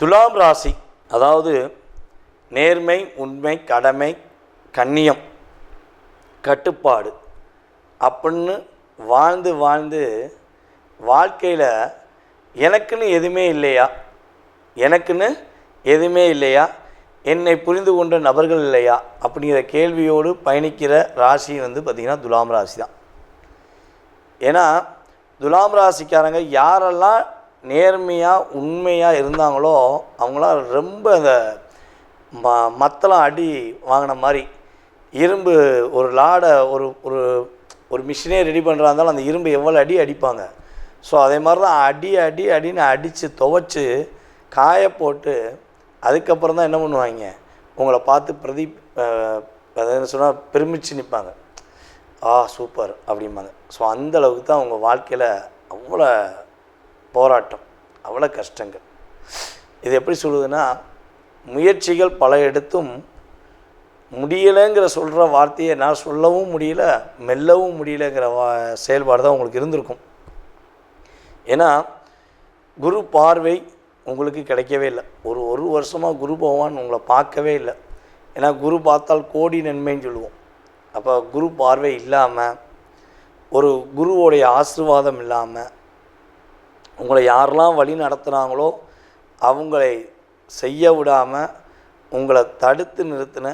துலாம் ராசி அதாவது நேர்மை உண்மை கடமை கண்ணியம் கட்டுப்பாடு அப்படின்னு வாழ்ந்து வாழ்ந்து வாழ்க்கையில் எனக்குன்னு எதுவுமே இல்லையா? எனக்குன்னு எதுவுமே இல்லையா? என்னை புரிந்து கொண்ட நபர்கள் இல்லையா? அப்படிங்கிற கேள்வியோடு பயணிக்கிற ராசி வந்து பார்த்திங்கன்னா துலாம் ராசி தான். ஏன்னா துலாம் ராசிக்காரங்க யாரெல்லாம் நேர்மையாக உண்மையாக இருந்தாங்களோ அவங்களாம் ரொம்ப அந்த ம மத்தளம் அடி வாங்கின மாதிரி இரும்பு ஒரு லாடை ஒரு ஒரு ஒரு மிஷினே ரெடி பண்ணுறா இருந்தாலும் அந்த இரும்பு எவ்வளோ அடி அடிப்பாங்க. ஸோ அதே மாதிரி தான் அடி அடி அடின்னு அடித்து துவைச்சி காய போட்டு அதுக்கப்புறம் தான் என்ன பண்ணுவாங்க? உங்களை பார்த்து பிரதி என்ன சொன்னால் பெருமிச்சு நிற்பாங்க ஆ சூப்பர் அப்படிம்பாங்க. ஸோ அந்த அளவுக்கு தான் அவங்க வாழ்க்கையில் அவ்வளோ போராட்டம். அவ்வளோ கஷ்டங்கள். இது எப்படி சொல்லுதுன்னா முயற்சிகள் பல எடுத்தும் முடியலைங்கிற சொல்கிற வார்த்தையை நான் சொல்லவும் முடியல மெல்லவும் முடியலைங்கிற வா செயல்பாடு தான் உங்களுக்கு இருந்திருக்கும். ஏன்னா குரு பார்வை உங்களுக்கு கிடைக்கவே இல்லை. ஒரு ஒரு வருஷமாக குரு பகவான் உங்களை பார்க்கவே இல்லை. ஏன்னா குரு பார்த்தால் கோடி நன்மைன்னு சொல்லுவோம். அப்போ குரு பார்வை இல்லாமல் ஒரு குருவோடைய ஆசீர்வாதம் இல்லாமல் உங்களை யாரெல்லாம் வழி நடத்துகிறாங்களோ அவங்களை செய்ய விடாமல் உங்களை தடுத்து நிறுத்தின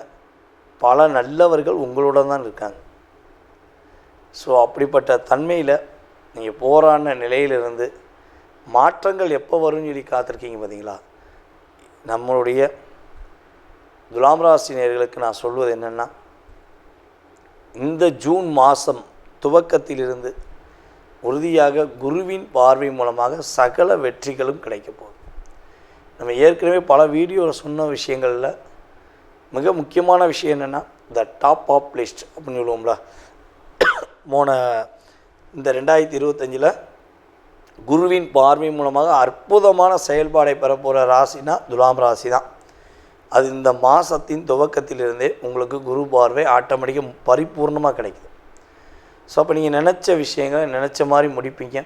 பல நல்லவர்கள் உங்களோட தான் இருக்காங்க. ஸோ அப்படிப்பட்ட தன்மையில் நீங்கள் போராடின நிலையிலிருந்து மாற்றங்கள் எப்போ வரும்னு சொல்லி காத்திருக்கீங்க பார்த்தீங்களா நம்மளுடைய துலாம் ராசி நான் சொல்வது என்னென்னா இந்த ஜூன் மாதம் துவக்கத்திலிருந்து உறுதியாக குருவின் பார்வை மூலமாக சகல வெற்றிகளும் கிடைக்க போகுது. நம்ம ஏற்கனவே பல வீடியோவில் சொன்ன விஷயங்களில் மிக முக்கியமான விஷயம் என்னென்னா த டாப் ஆப் லிஸ்ட் அப்படின்னு சொல்லுவோம்ல. போன இந்த ரெண்டாயிரத்தி இருபத்தஞ்சில் குருவின் பார்வை மூலமாக அற்புதமான செயல்பாடை பெற போகிற ராசினா துலாம் ராசி தான் அது இந்த மாதத்தின் துவக்கத்திலிருந்தே உங்களுக்கு குரு பார்வை ஆட்டோமேட்டிக்காக பரிபூர்ணமாக கிடைக்குது. ஸோ அப்போ நீங்கள் நினச்ச விஷயங்களை நினச்ச மாதிரி முடிப்பீங்க.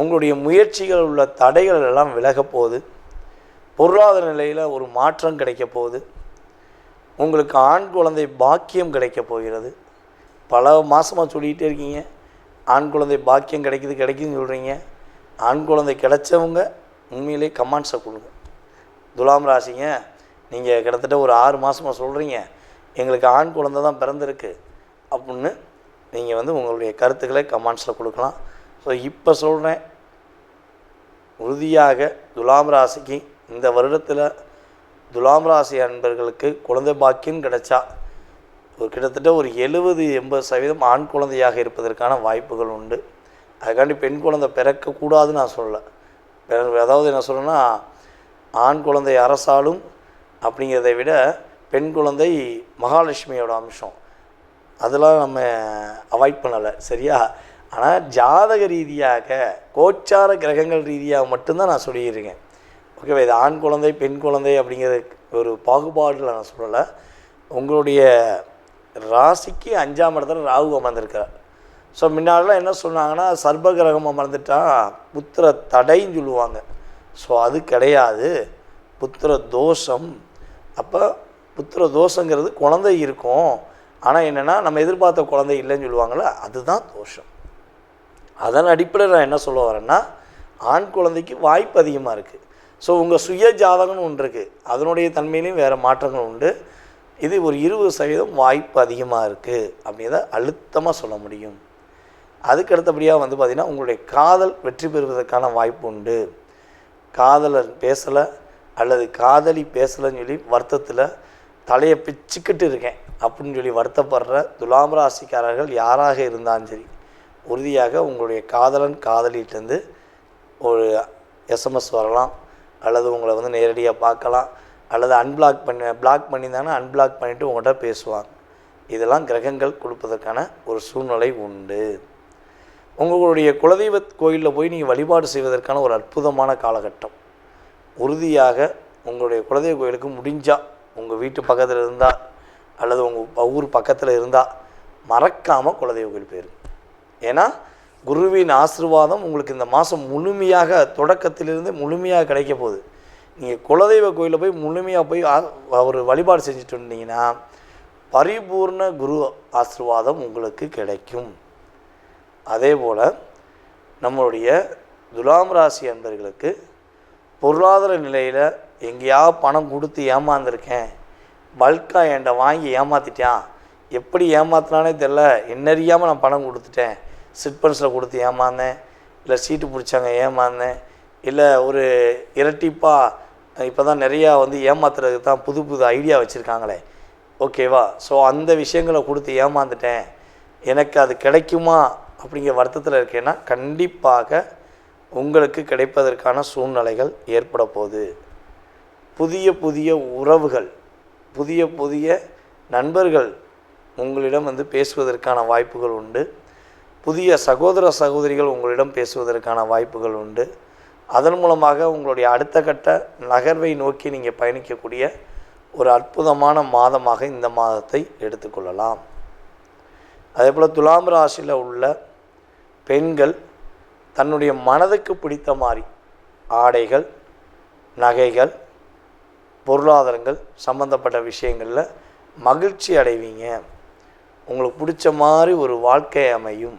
உங்களுடைய முயற்சிகள் உள்ள தடைகள் எல்லாம் விலக போகுது. பொருளாதார நிலையில் ஒரு மாற்றம் கிடைக்க போகுது. உங்களுக்கு ஆண் குழந்தை பாக்கியம் கிடைக்க போகிறது. பல மாதமாக சொல்லிகிட்டே இருக்கீங்க. ஆண் குழந்தை பாக்கியம் கிடைக்குது கிடைக்குதுன்னு சொல்கிறீங்க ஆண் குழந்தை கிடைச்சவங்க உண்மையிலே கமாண்ட்ஸை கொடுங்க. துலாம் ராசிங்க நீங்கள் கிட்டத்தட்ட ஒரு ஆறு மாதமாக சொல்கிறீங்க எங்களுக்கு ஆண் குழந்தை தான் பிறந்திருக்கு. அப்படின்னு நீங்கள் வந்து உங்களுடைய கருத்துக்களை கமெண்ட்ஸில் கொடுக்கலாம். ஸோ இப்போ சொல்கிறேன் உறுதியாக துலாம் ராசிக்கு இந்த வருடத்தில் துலாம் ராசி அன்பர்களுக்கு குழந்தை பாக்கியம் கிடைச்சா ஒரு கிட்டத்தட்ட ஒரு எழுபது எண்பது சதவீதம் ஆண் குழந்தையாக இருப்பதற்கான வாய்ப்புகள் உண்டு. அதுக்காண்டி பெண் குழந்தை பிறக்கக்கூடாதுன்னு நான் சொல்லலை. பிற- அதாவது என்ன சொல்லணும்னா ஆண் குழந்தை அரசாலும் அப்படிங்கிறத விட பெண் குழந்தை மகாலட்சுமியோட அம்சம். அதெல்லாம் நம்ம அவாய்ட் பண்ணலை சரியா? ஆனால் ஜாதக ரீதியாக கோச்சார கிரகங்கள் ரீதியாக மட்டும்தான் நான் சொல்லியிருக்கேன். ஓகேவா? இது ஆண் குழந்தை பெண் குழந்தை அப்படிங்கிற ஒரு பாகுபாடில் நான் சொல்லலை. உங்களுடைய ராசிக்கு அஞ்சாம் இடத்துல ராகு அமர்ந்திருக்கார் ஸோ முன்னாடிலாம் என்ன சொன்னாங்கன்னா சர்ப கிரகம் அமர்ந்துட்டால் புத்திர தடைன்னு சொல்லுவாங்க. ஸோ அது கிடையாது. புத்திர தோஷம். அப்போ புத்திர தோஷங்கிறது குழந்தை இருக்கும். ஆனால் என்னென்னா நம்ம எதிர்பார்த்த குழந்தை இல்லைன்னு சொல்லுவாங்களே அதுதான் தோஷம். அதன் அடிப்படையில் நான் என்ன சொல்ல வரேன்னா ஆண் குழந்தைக்கு வாய்ப்பு அதிகமாக இருக்குது ஸோ உங்கள் சுய ஜாதகம்னு ஒன்று இருக்குது அதனுடைய தன்மையிலையும் வேறு மாற்றங்கள் உண்டு. இது ஒரு இருபது சதவீதம் வாய்ப்பு அதிகமாக இருக்குது அப்படிங்கிறத அழுத்தமாக சொல்ல முடியும். அதுக்கு அடுத்தபடியாக வந்து பார்த்திங்கன்னா உங்களுடைய காதல் வெற்றி பெறுவதற்கான வாய்ப்பு உண்டு. காதலர் பேசலை அல்லது காதலி பேசலைன்னு சொல்லி வருத்தத்தில் தலையை பிச்சுக்கிட்டு இருக்கேன். அப்படின்னு சொல்லி வருத்தப்படுற துலாம் ராசிக்காரர்கள் யாராக இருந்தாலும் சரி உறுதியாக உங்களுடைய காதலன் காதலிட்டேருந்து ஒரு எஸ்எம்எஸ் வரலாம் அல்லது உங்களை வந்து நேரடியாக பார்க்கலாம் அல்லது அன்பிளாக் பண்ணி பிளாக் பண்ணியிருந்தாங்கன்னா அன்பிளாக் பண்ணிவிட்டு உங்கள்கிட்ட பேசுவாங்க. இதெல்லாம் கிரகங்கள் கொடுப்பதற்கான ஒரு சூழ்நிலை உண்டு. உங்களுடைய குலதெய்வ கோயிலில் போய் நீங்கள் வழிபாடு செய்வதற்கான ஒரு அற்புதமான காலகட்டம். உறுதியாக உங்களுடைய குலதெய்வ கோயிலுக்கு முடிஞ்சால் உங்கள் வீட்டு பக்கத்தில் இருந்தால் அல்லது உங்கள் ஊர் பக்கத்தில் இருந்தால் மறக்காமல் குலதெய்வ கோயில் போயிருங்க ஏன்னா குருவின் ஆசீர்வாதம் உங்களுக்கு இந்த மாதம் முழுமையாக தொடக்கத்திலிருந்து முழுமையாக கிடைக்க போகுது. நீங்கள் குலதெய்வ கோயிலில் போய் முழுமையாக போய் அவர் ஒரு வழிபாடு செஞ்சுட்டு இருந்தீங்கன்னா பரிபூர்ண குரு ஆசீர்வாதம் உங்களுக்கு கிடைக்கும். அதே போல் நம்மளுடைய துலாம் ராசி அன்பர்களுக்கு பொருளாதார நிலையில் எங்கேயாவது பணம் கொடுத்து ஏமாந்துருக்கேன் பல்காக என்கிட்ட வாங்கி ஏமாற்றிட்டான் எப்படி ஏமாத்தினானே தெரில என்னறியாமல் நான் பணம் கொடுத்துட்டேன். சிட்பன்ஸில் கொடுத்து ஏமாந்தேன். இல்லை சீட்டு பிடிச்சாங்க ஏமாந்தேன். இல்லை ஒரு இரட்டிப்பாக இப்போ தான் நிறையா வந்து ஏமாத்துறதுக்கு தான் புது புது ஐடியா வச்சுருக்காங்களே. ஓகேவா ஸோ அந்த விஷயங்களை கொடுத்து ஏமாந்துட்டேன். எனக்கு அது கிடைக்குமா அப்படிங்கிற வருத்தத்தில் இருக்கேன்னா கண்டிப்பாக உங்களுக்கு கிடைப்பதற்கான சூழ்நிலைகள் ஏற்பட போகுது. புதிய புதிய உறவுகள். புதிய புதிய நண்பர்கள் உங்களிடம் வந்து பேசுவதற்கான வாய்ப்புகள் உண்டு. புதிய சகோதர சகோதரிகள் உங்களிடம் பேசுவதற்கான வாய்ப்புகள் உண்டு. அதன் மூலமாக உங்களுடைய அடுத்த கட்ட நகர்வை நோக்கி நீங்கள் பயணிக்கக்கூடிய ஒரு அற்புதமான மாதமாக இந்த மாதத்தை எடுத்துக்கொள்ளலாம் அதே போல் துலாம் ராசியில் உள்ள பெண்கள் தன்னுடைய மனதுக்கு பிடித்த மாதிரி ஆடைகள் நகைகள் பொருளாதாரங்கள் சம்மந்தப்பட்ட விஷயங்களில் மகிழ்ச்சி அடைவீங்க. உங்களுக்கு பிடிச்ச மாதிரி ஒரு வாழ்க்கை அமையும்.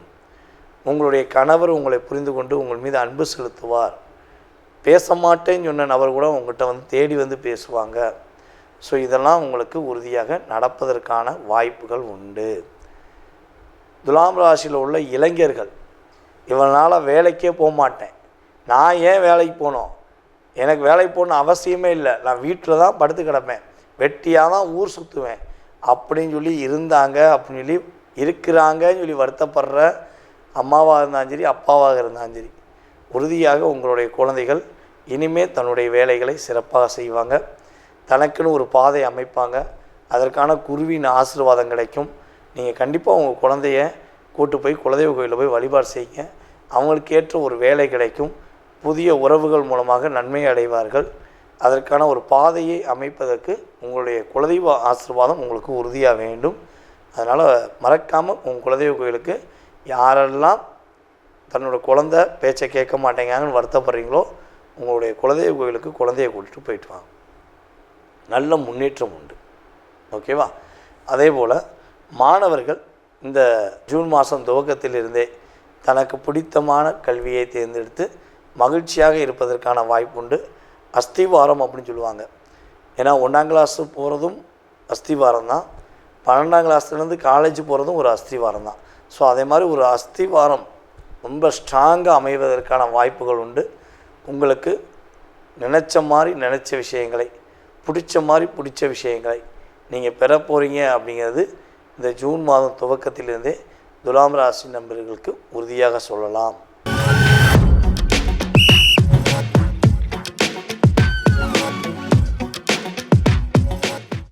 உங்களுடைய கணவர் உங்களை புரிந்து கொண்டு உங்கள் மீது அன்பு செலுத்துவார். பேச மாட்டேன்னு சொன்ன நபர் கூட உங்கள்கிட்ட வந்து தேடி வந்து பேசுவாங்க. ஸோ இதெல்லாம் உங்களுக்கு உறுதியாக நடப்பதற்கான வாய்ப்புகள் உண்டு. துலாம் ராசியில் உள்ள இளைஞர்கள் இவனால் வேலைக்கே போக மாட்டேன். நான் ஏன் வேலைக்கு போனோம்? எனக்கு வேலைக்கு போகணும் அவசியமே இல்லை. நான் வீட்டில் தான் படுத்து கிடப்பேன். வெட்டியாக தான் ஊர் சுற்றுவேன் அப்படின்னு சொல்லி இருந்தாங்க. அப்படின்னு சொல்லி இருக்கிறாங்கன்னு சொல்லி வருத்தப்படுற அம்மாவாக இருந்தாலும் சரி அப்பாவாக இருந்தாலும் சரி உறுதியாக உங்களுடைய குழந்தைகள் இனிமே தன்னுடைய வேலைகளை சிறப்பாக செய்வாங்க. தனக்குன்னு ஒரு பாதை அமைப்பாங்க. அதற்கான குருவின் ஆசீர்வாதம் கிடைக்கும். நீங்கள் கண்டிப்பாக உங்கள் குழந்தைய கூட்டு போய் குலதெய்வ கோயிலில் போய் வழிபாடு செய்யுங்க. அவங்களுக்கு ஏற்ற ஒரு வேலை கிடைக்கும். புதிய உறவுகள் மூலமாக நன்மை அடைவார்கள். அதற்கான ஒரு பாதையை அமைப்பதற்கு உங்களுடைய குலதெய்வ ஆசீர்வாதம் உங்களுக்கு உறுதியாக வேண்டும். அதனால் மறக்காமல் உங்கள் குலதெய்வ கோயிலுக்கு யாரெல்லாம் தன்னோட குழந்த பேச்சை கேட்க மாட்டேங்காங்கன்னு வருத்தப்படுறீங்களோ உங்களுடைய குலதெய்வ கோயிலுக்கு குழந்தைய கூட்டிட்டு போயிட்டு வாங்க. நல்ல முன்னேற்றம் உண்டு. ஓகேவா? அதே போல் மாணவர்கள் இந்த ஜூன் மாதம் துவக்கத்திலிருந்தே தனக்கு பிடித்தமான கல்வியை தேர்ந்தெடுத்து மகிழ்ச்சியாக இருப்பதற்கான வாய்ப்புண்டு அஸ்திவாரம் அப்படின்னு சொல்லுவாங்க. ஏன்னா ஒன்றாம் கிளாஸு போகிறதும் அஸ்திவாரம் தான். பன்னெண்டாம் கிளாஸ்லேருந்து காலேஜ் போகிறதும் ஒரு அஸ்திவாரம் தான். ஸோ அதே மாதிரி ஒரு அஸ்திவாரம் ரொம்ப ஸ்ட்ராங்காக அமைவதற்கான வாய்ப்புகள் உண்டு. உங்களுக்கு நினச்ச மாதிரி நினச்ச விஷயங்களை பிடிச்ச மாதிரி பிடிச்ச விஷயங்களை நீங்கள் பெற போகிறீங்க அப்படிங்கிறது இந்த ஜூன் மாதம் துவக்கத்திலிருந்தே துலாம் ராசி நண்பர்களுக்கு உறுதியாக சொல்லலாம்.